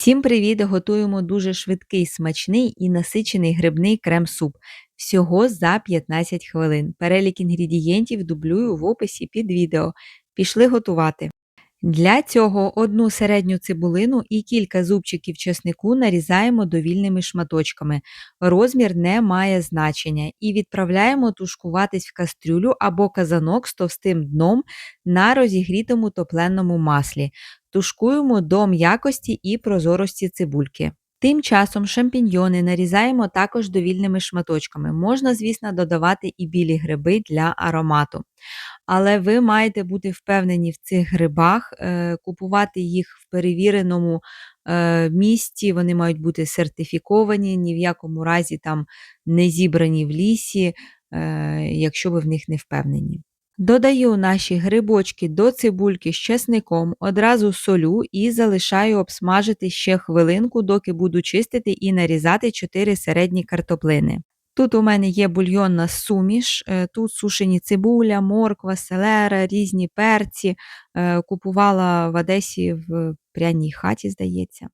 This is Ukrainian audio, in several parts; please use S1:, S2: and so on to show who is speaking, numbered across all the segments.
S1: Всім привіт! Готуємо дуже швидкий, смачний і насичений грибний крем-суп. Всього за 15 хвилин. Перелік інгредієнтів дублюю в описі під відео. Пішли готувати. Для цього одну середню цибулину і кілька зубчиків чеснику нарізаємо довільними шматочками. Розмір не має значення і відправляємо тушкуватись в кастрюлю або казанок з товстим дном на розігрітому топленому маслі. Тушкуємо до м'якості і прозорості цибульки. Тим часом шампіньйони нарізаємо також довільними шматочками. Можна, звісно, додавати і білі гриби для аромату. Але ви маєте бути впевнені в цих грибах, е, купувати їх в перевіреному е, місті, вони мають бути сертифіковані, ні в якому разі там не зібрані в лісі, е, якщо ви в них не впевнені. Додаю наші грибочки до цибульки з чесником, одразу солю і залишаю обсмажити ще хвилинку, доки буду чистити і нарізати 4 середні картоплини. Тут у мене є бульйонна суміш, е, тут сушені цибуля, морква, селера, різні перці. Е, купувала в Одесі в пряній хаті, здається.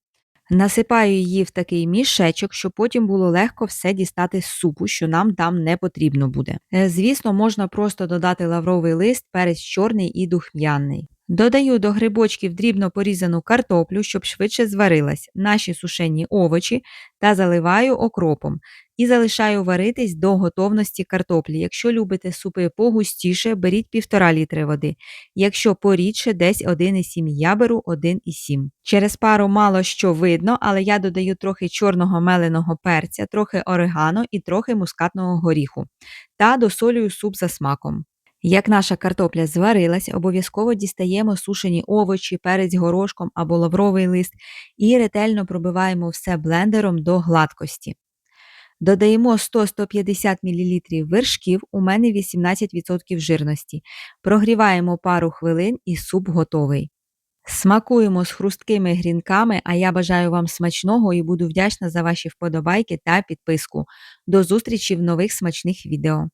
S1: Насипаю її в такий мішечок, щоб потім було легко все дістати з супу, що нам там не потрібно буде. Е, звісно, можна просто додати лавровий лист, перець чорний і духм'яний. Додаю до грибочків дрібно порізану картоплю, щоб швидше зварилась, наші сушені овочі та заливаю окропом і залишаю варитись до готовності картоплі. Якщо любите супи погустіше, беріть 1,5 літри води. Якщо порідше, десь 1,7 я беру 1,7. Через пару мало що видно, але я додаю трохи чорного меленого перця, трохи орегано і трохи мускатного горіху. Та досолюю суп за смаком. Як наша картопля зварилась, обов'язково дістаємо сушені овочі, перець горошком або лавровий лист і ретельно пробиваємо все блендером до гладкості. Додаємо 100-150 мл вершків, у мене 18% жирності. Прогріваємо пару хвилин і суп готовий. Смакуємо з хрусткими грінками, а я бажаю вам смачного і буду вдячна за ваші вподобайки та підписку. До зустрічі в нових смачних відео.